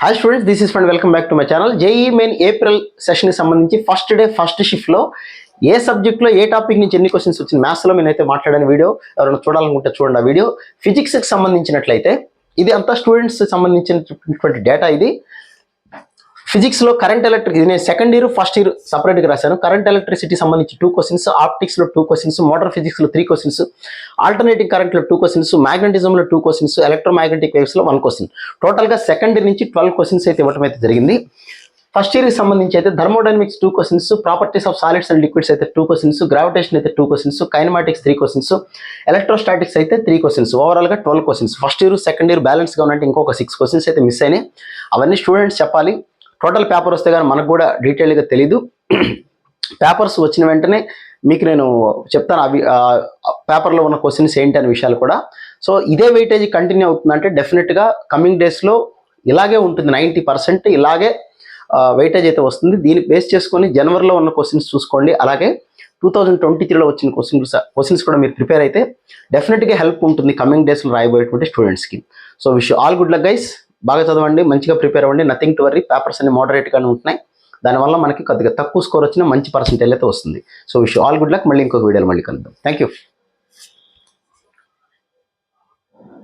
Hi students this is fund welcome back to my channel JEE main April సెషన్కి సంబంధించి first day first షిఫ్ట్లో ఏ సబ్జెక్ట్లో ఏ topic నుంచి ఎన్ని questions వచ్చింది మ్యాథ్స్లో నేనైతే మాట్లాడిన వీడియో ఎవరైనా చూడాలనుకుంటే చూడండి ఆ వీడియో ఫిజిక్స్కి సంబంధించినట్లయితే ఇది అంతా స్టూడెంట్స్ సంబంధించినటువంటి డేటా ఇది. ఫిజిక్స్లో కరెంట్ ఎలక్ట్రిక్ ఇది నేను సెకండ్ ఇయర్ ఫస్ట్ ఇయర్ సపరేట్గా రాశాను. కరెంట్ ఎలక్ట్రిసిటీ సంబంధించి టూ క్వశ్చన్స్ ఆప్టిక్స్లో టూ క్వశ్చన్స్ మోటార్ ఫిజిక్స్లో త్రీ క్వశ్చన్స్ ఆల్టర్నేటింగ్ కరెంట్లో టూ క్వశ్చన్స్ మ్యాగ్నెటిజంలో టూ క్వశ్చన్స్ ఎలక్ట్రోమాగ్నెటిక్ వేవ్స్లో వన్ క్వశ్చన్ టోటల్గా సెకండ్ ఇయర్ నుంచి ట్వెల్వ్ క్వశ్చన్స్ అయితే ఇవ్వడం అయితే జరిగింది. ఫస్ట్ ఇయర్కి సంబంధించి అయితే thermodynamics two questions properties of solids and liquids అయితే టూ క్వశ్చన్స్ గ్రావిటేషన్ అయితే two questions kinematics three questions electrostatics అయితే త్రీ క్వశ్చన్స్ ఓవరాల్గా twelve questions first year second year బ్యాలెన్స్గా ఉన్నట్టు ఇంకొక సిక్స్ క్వశ్చన్స్ అయితే మిస్ అయినాయి. అవన్నీ స్టూడెంట్స్ చెప్పాలి. టోటల్ పేపర్ వస్తే కానీ మనకు కూడా డీటెయిల్గా తెలీదు. పేపర్స్ వచ్చిన వెంటనే మీకు నేను చెప్తాను అవి పేపర్లో ఉన్న క్వశ్చన్స్ ఏంటి అనే విషయాలు కూడా. సో ఇదే వెయిటేజ్ కంటిన్యూ అవుతుందంటే డెఫినెట్గా కమింగ్ డేస్లో ఇలాగే ఉంటుంది నైంటీ పర్సెంట్ ఇలాగే వెయిటేజ్ అయితే వస్తుంది. దీన్ని బేస్ చేసుకొని జనవరిలో ఉన్న క్వశ్చన్స్ చూసుకోండి. అలాగే టూ థౌజండ్ ట్వంటీ త్రీలో వచ్చిన క్వశ్చన్స్ క్వశ్చన్స్ కూడా మీరు ప్రిపేర్ అయితే డెఫినెట్గా హెల్ప్ ఉంటుంది కమింగ్ డేస్లో రాయబోయేటువంటి స్టూడెంట్స్కి. So wish all good luck guys. బాగా చదవండి మంచిగా ప్రిపేర్ అవ్వండి. నథింగ్ టు వరీ పేపర్స్ అన్ని మోడరేట్గానే ఉంటున్నాయి. దానివల్ల మనకి కొద్దిగా తక్కువ స్కోర్ వచ్చినా మంచి పర్సంటేజ్ అయితే వస్తుంది. So wish all good luck మళ్ళీ ఇంకొక వీడియోలో మళ్ళీ కలుద్దాం. Thank you